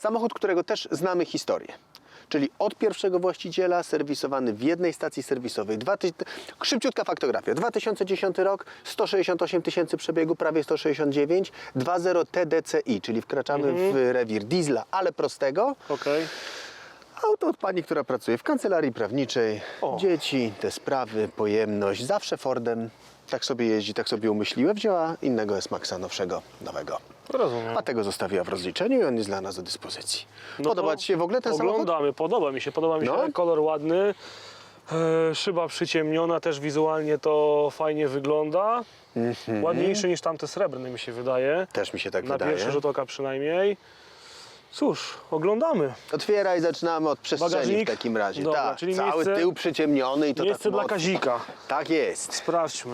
Samochód, którego też znamy historię. Czyli od pierwszego właściciela, serwisowany w jednej stacji serwisowej. Dwa ty... Szybciutka faktografia. 2010 rok, 168 tysięcy przebiegu, prawie 169. 2.0 TDCi, czyli wkraczamy w rewir diesla, ale prostego. Okej. Auto od pani, która pracuje w kancelarii prawniczej. O. Dzieci, te sprawy, pojemność. Zawsze Fordem. Tak sobie jeździ, tak sobie umyśliła. Wzięła innego S-Maxa nowszego, nowego. Rozumiem. A tego zostawiła w rozliczeniu i on jest dla nas do dyspozycji. No Podoba to Ci się w ogóle ten samochód? Oglądamy, podoba mi się, podoba mi się No. kolor ładny. E, szyba przyciemniona, też wizualnie to fajnie wygląda. Ładniejszy niż tamte srebrne mi się wydaje. Też mi się tak Na wydaje. pierwszy rzut oka przynajmniej. Cóż, oglądamy. Otwieraj, zaczynamy od przestrzeni Bagażnik? w takim razie. Dobra, tak, czyli cały miejsce- tył przyciemniony i to Miejsce tak dla mocno. Kazika. Tak jest. Sprawdźmy.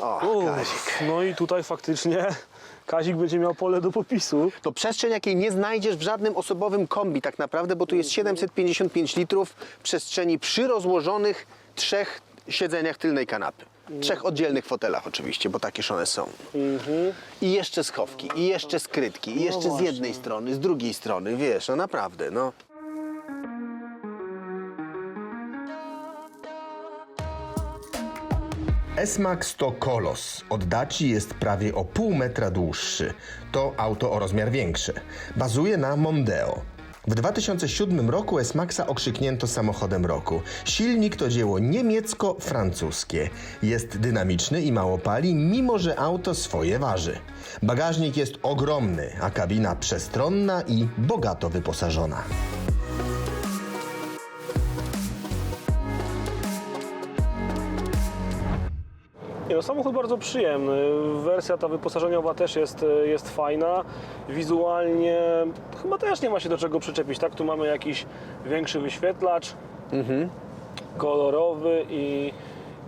O, Uff, Kazik. no i tutaj faktycznie Kazik będzie miał pole do popisu. To przestrzeń, jakiej nie znajdziesz w żadnym osobowym kombi tak naprawdę, bo tu jest 755 litrów przestrzeni przy rozłożonych trzech siedzeniach tylnej kanapy. Trzech oddzielnych fotelach oczywiście, bo takież one są. I jeszcze schowki, i jeszcze skrytki, i jeszcze z Mhm. No jednej strony, z drugiej strony, wiesz, no naprawdę, no. S-Max to kolos. Od Daci jest prawie o pół metra dłuższy. To auto o rozmiar większy. Bazuje na Mondeo. W 2007 roku S-Maxa okrzyknięto samochodem roku. Silnik to dzieło niemiecko-francuskie. Jest dynamiczny i mało pali, mimo że auto swoje waży. Bagażnik jest ogromny, a kabina przestronna i bogato wyposażona. Nie no, samochód bardzo przyjemny. Wersja ta wyposażeniowa też jest, jest fajna. Wizualnie chyba też nie ma się do czego przyczepić. Tak, tu mamy jakiś większy wyświetlacz, kolorowy i,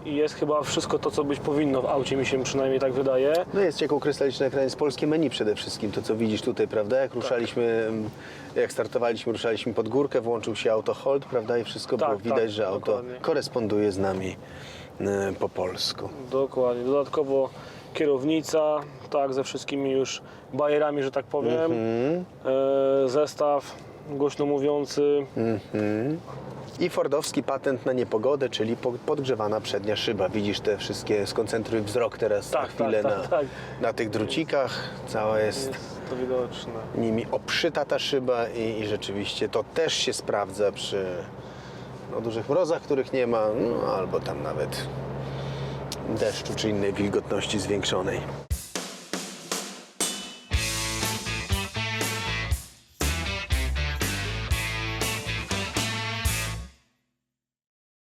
i jest chyba wszystko to, co być powinno w aucie, mi się przynajmniej tak wydaje. No jest jako krystaliczny ekran, jest polskie menu przede wszystkim, to co widzisz tutaj, prawda? Jak ruszaliśmy, mm, jak startowaliśmy, ruszaliśmy pod górkę, włączył się auto hold, prawda? I wszystko Tak, było widać, tak, że auto dokładnie. koresponduje z nami e, po polsku. Dokładnie. Dodatkowo kierownica, tak, ze wszystkimi już bajerami, że tak powiem. E, zestaw głośno mówiący. I fordowski patent na niepogodę, czyli po- podgrzewana przednia szyba. Widzisz te wszystkie, skoncentruj wzrok teraz Tak, na chwilę tak, tak, na, tak. na tych drucikach. Cała jest Jest to widoczne. nimi obszyta ta szyba i, i rzeczywiście to też się sprawdza przy no, dużych mrozach, których nie ma, no, albo tam nawet deszczu czy innej wilgotności zwiększonej.